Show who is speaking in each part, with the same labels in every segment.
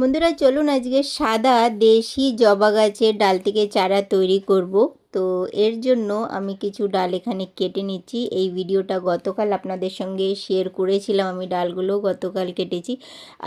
Speaker 1: বন্ধুরা চলুন আজকে সাদা দেশি জবা গাছের ডাল থেকে চারা তৈরি করব। তো এর জন্য আমি কিছু ডাল এখানে কেটে নিচ্ছি। এই ভিডিওটা গতকাল আপনাদের সঙ্গে শেয়ার করেছিলাম আমি ডালগুলো, গতকাল কেটেছি।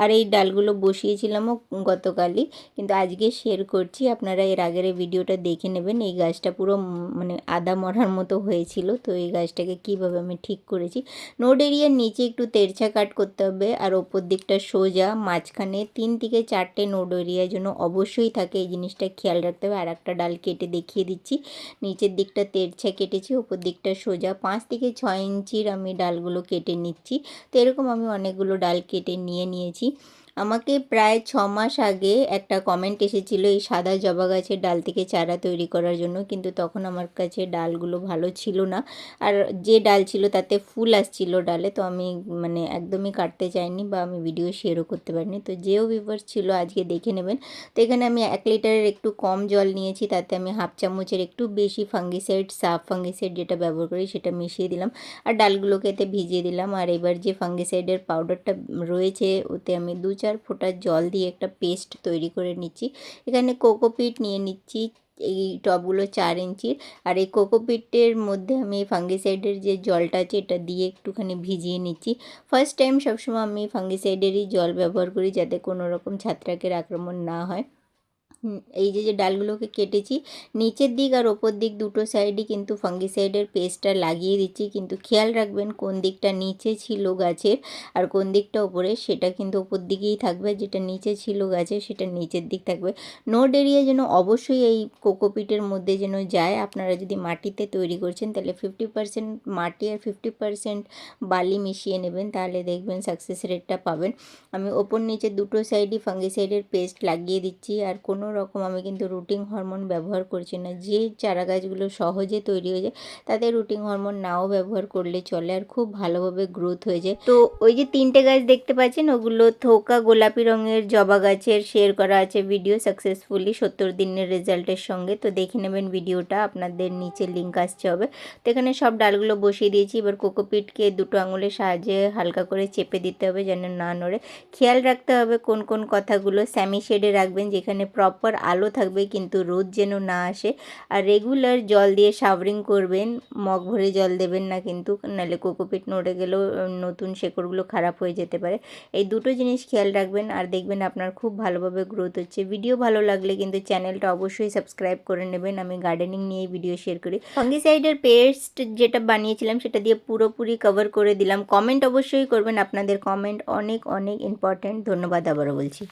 Speaker 1: আর এই ডালগুলো বসিয়েছিলামও গতকালই, কিন্তু আজকে শেয়ার করছি। আপনারা এর আগের ভিডিওটা দেখে নেবেন। এই গাছটা পুরো মানে আদা মরার মতো হয়েছিল। তো এই গাছটাকে কীভাবে আমি ঠিক করেছি? নোড এরিয়ার নিচে একটু তেরছা কাট করতে হবে। আর ওপর দিকটা সোজা, মাঝখানে তিন থেকে চারটে নোড এরিয়ার জন্য অবশ্যই থাকে। এই জিনিসটা খেয়াল রাখতে হবে। আর একটা ডাল কেটে দেখিয়ে দিচ্ছি। নিচের দিকটা তেরছা কেটেছি ওপর দিকটা সোজা। পাঁচ থেকে ছয় ইঞ্চির আমি ডালগুলো কেটে নিচ্ছি। তো এরকম আমি অনেকগুলো ডাল কেটে নিয়ে নিয়েছি। আমাকে প্রায় ছ মাস আগে একটা কমেন্ট এসেছিল, এই সাদা জবা গাছের ডাল থেকে চারা তৈরি করার জন্য। কিন্তু তখন আমার কাছে ডালগুলো ভালো ছিল না। আর যে ডাল ছিল তাতে ফুল আসছিল ডালে, তো আমি মানে একদমই কাটতে চাইনি বা আমি ভিডিও শেয়ারও করতে পারিনি। তো যেও ভিভার্স ছিল আজকে দেখে নেবেন। তো এখানে আমি এক লিটারের একটু কম জল নিয়েছি, তাতে আমি হাফ চামচের একটু বেশি ফাঙ্গিসাইড সাফ ফাঙ্গিসাইড যেটা ব্যবহার করি সেটা মিশিয়ে দিলাম। আর ডালগুলোকে এতে ভিজিয়ে দিলাম। আর এবার যে ফাঙ্গিসাইডের পাউডারটা রয়েছে, ওতে আমি দু চার ফোঁটা জল দিয়ে একটা পেস্ট তৈরি করে নিচ্ছি। এখানে কোকোপিট নিয়ে নিচ্ছি এই টবগুলো চার ইঞ্চির। আর এই কোকোপিটের মধ্যে আমি ফাঙ্গিসাইডের যে জলটা আছে এটা দিয়ে একটুখানি ভিজিয়ে নিচ্ছি। ফার্স্ট টাইম সবসময় আমি ফাঙ্গিসাইডেরই জল ব্যবহার করি যাতে কোনো রকম ছাত্রাকের আক্রমণ না হয়। এই যে যে ডালগুলোকে কেটেছি, নিচের দিক আর ওপর দিক দুটো সাইডই কিন্তু ফাঙ্গিসাইডের পেস্টটা লাগিয়ে দিচ্ছি। কিন্তু খেয়াল রাখবেন কোন দিকটা নিচে ছিল গাছের আর কোন দিকটা ওপরে, সেটা কিন্তু ওপর দিকেই থাকবে। যেটা নিচে ছিল গাছের, সেটা নিচের দিক থাকবে। নোড এরিয়া যেন অবশ্যই এই কোকোপিটের মধ্যে যেন যায়। আপনারা যদি মাটিতে তৈরি করছেন, তাহলে ফিফটি পার্সেন্ট মাটি আর ফিফটি পার্সেন্ট বালি মিশিয়ে নেবেন, তাহলে দেখবেন সাকসেস রেটটা পাবেন। আমি ওপর নিচে দুটো সাইডই ফাঙ্গিসাইডের পেস্ট লাগিয়ে দিচ্ছি। আর কোনো রকম আমি কিন্তু রুটিং হরমোন ব্যবহার করছি না। যে চারা গাছগুলো সহজে তৈরি হয়ে যায়, তাদের রুটিং হরমোন নাও ব্যবহার করলে চলে আর খুব ভালোভাবে গ্রোথ হয়ে যায়। তো ওই যে তিনটে গাছ দেখতে পাচ্ছেন, ওগুলো থোকা গোলাপি রঙের জবা গাছের শেয়ার করা আছে ভিডিও সাকসেসফুলি সত্তর দিনের রেজাল্টের সঙ্গে। তো দেখে নেবেন ভিডিওটা আপনাদের নিচে লিঙ্ক আসছে হবে। তো এখানে সব ডালগুলো বসিয়ে দিয়েছি, এবার কোকোপিটকে দুটো আঙুলের সাহায্যে হালকা করে চেপে দিতে হবে যেন না নড়ে। খেয়াল রাখতে হবে কোন কোন কথাগুলো স্যামি শেডে রাখবেন, যেখানে প্রপার আলো থাকবে, কিন্তু রোদ যেন না আসে। আর রেগুলার জল দিয়ে শাওয়ারিং করবেন, মগ ভরে জল দেবেন না কিন্তু, নাহলে কোকোপিট নড়ে গেলেও নতুন শেকড়গুলো খারাপ হয়ে যেতে পারে। এই দুটো জিনিস খেয়াল রাখবেন আর দেখবেন আপনার খুব ভালোভাবে গ্রোথ হচ্ছে। ভিডিও ভালো লাগলে কিন্তু চ্যানেলটা অবশ্যই সাবস্ক্রাইব করে নেবেন। আমি গার্ডেনিং নিয়ে ভিডিও শেয়ার করি। ফাঙ্গিসাইডের পেস্ট যেটা বানিয়েছিলাম, সেটা দিয়ে পুরোপুরি কভার করে দিলাম। কমেন্ট অবশ্যই করবেন। আপনাদের কমেন্ট অনেক অনেক ইম্পর্ট্যান্ট ধন্যবাদ আবারও বলছি।